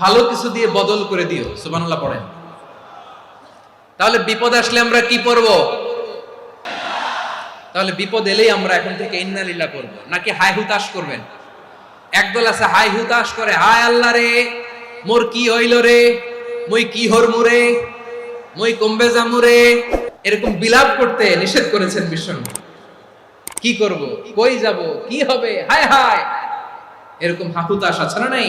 ভালো কিছু দিয়ে বদল করে দিও, সুবহানাল্লাহ পড়েন। তাহলে বিপদ আসলে আমরা কি পড়ব? তাহলে বিপদ এলেই আমরা এখন থেকে ইন্নালিল্লাহ করব নাকি হাই হুতাশ করবেন? একদল আছে হাই হুতাশ করে, হায় আল্লাহ রে, মোর কি হইল রে? মই কি হরমু রে? মই কমবে জামু রে? এরকম বিলাপ করতে নিষেধ করেছেন বিষ্ণু কি করব? কই যাব? কি হবে? হায় হায়! এরকম হাহুতাশ আছে না নাই?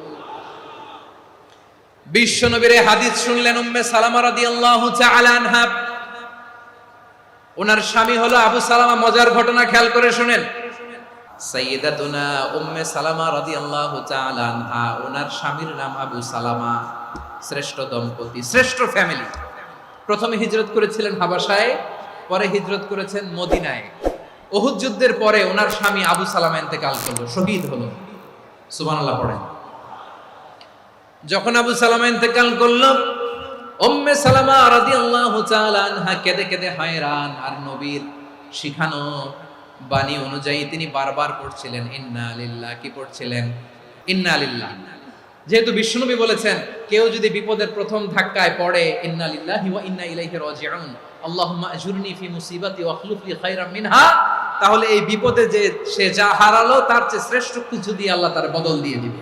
বিশ্ব নবীর এই হাদিস শুনলেন উম্মে সালামা রাদিয়াল্লাহু তাআলা আনহা। ওনার স্বামী হলো আবু সালামা, মজার ঘটনা খেয়াল করে শুনেন। সাইয়্যিদাতুনা উম্মে সালামা রাদিয়াল্লাহু তাআলা আনহা, ওনার স্বামীর নাম আবু সালামা। শ্রেষ্ঠ দম্পতি, শ্রেষ্ঠ ফ্যামিলি। প্রথমে হিজরত করেছিলেন হাবাসায় পরে হিজরত করেছেন মদিনায়। ওহুদ যুদ্ধের পরে ওনার স্বামী আবু সালামা ইন্তেকাল করল, শহীদ হলো। সুবহানাল্লাহ পড়েন। যখন আবু সালামা ইন্তেকাল করল, উম্মে সালামা রাদিয়াল্লাহু তাআলা আনহা কেঁদে কেঁদে হয়রান, আর নবীর শিখানো বাণী অনুযায়ী তিনি বারবার পড়ছিলেন, ইন্না লিল্লাহ কি পড়ছিলেন? ইন্না লিল্লাহ যেহেতু বিশ্বনবী বলেছেন, কেউ যদি বিপদের প্রথম ধাক্কায় পড়ে, ইন্না লিল্লাহি ওয়া ইন্না ইলাইহি রাজিউন আল্লাহুম্মা আজুরনি ফি মুসিবাতি ওয়া আখলুফ লি খায়রাম মিনহা তাহলে এই বিপদে যে সে যা হারালো, তার চেয়ে শ্রেষ্ঠ কিছু দিয়ে আল্লাহ তার বদল দিয়ে দিবে।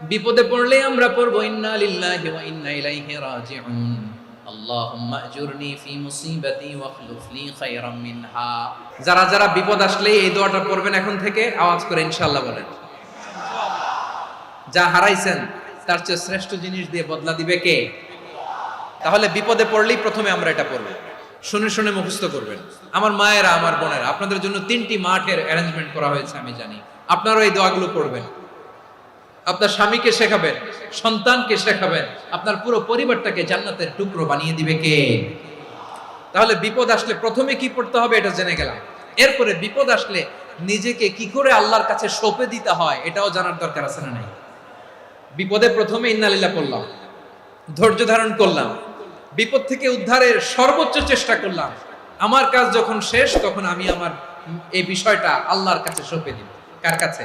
বিপদে পড়লে আমরা পড়ব, ইন্না লিল্লাহি ওয়া ইন্না ইলাইহি রাজিউন। আল্লাহুম্মা আজুরনি ফি মুসিবাতি ওয়াখলুফ লি খায়রাম মিনহা। যারা যারা বিপদ আসলে এই দোয়াটা পড়বেন এখন থেকে, আওয়াজ করে ইনশাআল্লাহ বলেন। যা হারাইছেন, তার চেয়ে শ্রেষ্ঠ জিনিস দিয়ে বদলা দিবে কে? তাহলে বিপদে পড়লেই প্রথমে আমরা এটা পড়ব। শুনে শুনে মুখস্থ করবেন। আমার মায়েরা, আমার বোনেরা, আপনাদের জন্য তিনটি মাঠের অ্যারেঞ্জমেন্ট করা হয়েছে, আমি জানি। আপনারাও এই দোয়াগুলো পড়বেন। আপনার স্বামীকে শেখাবেন, সন্তানকে শেখাবেন, আপনার পুরো পরিবারটাকে জান্নাতের টুকরো বানিয়ে দিবে কে? তাহলে বিপদ আসলে প্রথমে কি পড়তে হবে এটা জেনে গেলাম। এরপরে বিপদ আসলে নিজেকে কি করে আল্লাহর কাছে সঁপে দিতে হয় এটাও জানার দরকার আছে না নাই? বিপদে প্রথমে ইন্নালিল্লাহ করলাম ধৈর্য ধারণ করলাম, বিপদ থেকে উদ্ধারের সর্বোচ্চ চেষ্টা করলাম। আমার কাজ যখন শেষ, তখন আমি আমার এই বিষয়টা আল্লাহর কাছে সঁপে দিব কার কাছে?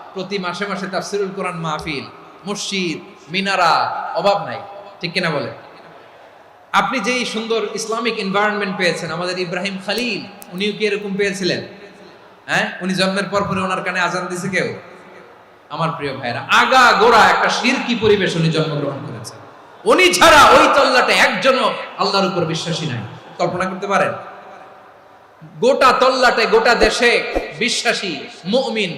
প্রতি মাসে মাসে তাফসিরুল কোরআন মাহফিল, মসজিদ, মিনারা, অভাব নাই। ঠিক কিনা বলে আপনি যেই সুন্দর ইসলামিক এনভায়রনমেন্ট পেয়েছেন, আমাদের ইব্রাহিম খালিল, উনিও কি এরকম পেয়েছিলেন? হ্যাঁ? উনি জন্মের পর পরে ওনার কানে আজান দিছে কেউ? আমার প্রিয় ভাইরা আগা গোড়া একটা শিরকি পরিবেশ উনি জন্মগ্রহণ করেছেন। উনি ছাড়া ওই তল্লাটে একজনও আল্লাহর উপর বিশ্বাসী নাই। কল্পনা করতে পারেন? গোটা তল্লাটে, গোটা দেশে বিশ্বাসী, মুমিন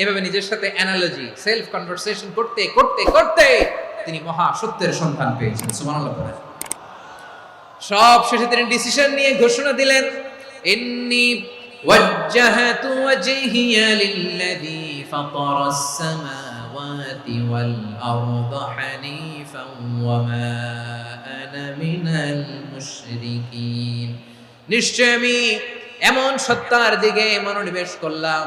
এভাবে নিজের সাথে অ্যানালজি সেলফ কনভারসেশন করতে করতে করতে তিনি মহা সত্যের সন্ধান পেয়েছেন। সুবহানাল্লাহ সব শেষে তিনি ডিসিশন নিয়ে ঘোষণা দিলেন, ইন্নি ওয়াজ্জাহাতু ওয়াজহিয়া লিল্লাযী ফাতারাস সামাওয়াতি ওয়াল আরদা হানিফান ওয়া মা আনা মিনাল মুশরিকিন। নিশ্চয় আমি এমন সত্তার দিকে মনোনিবেশ করলাম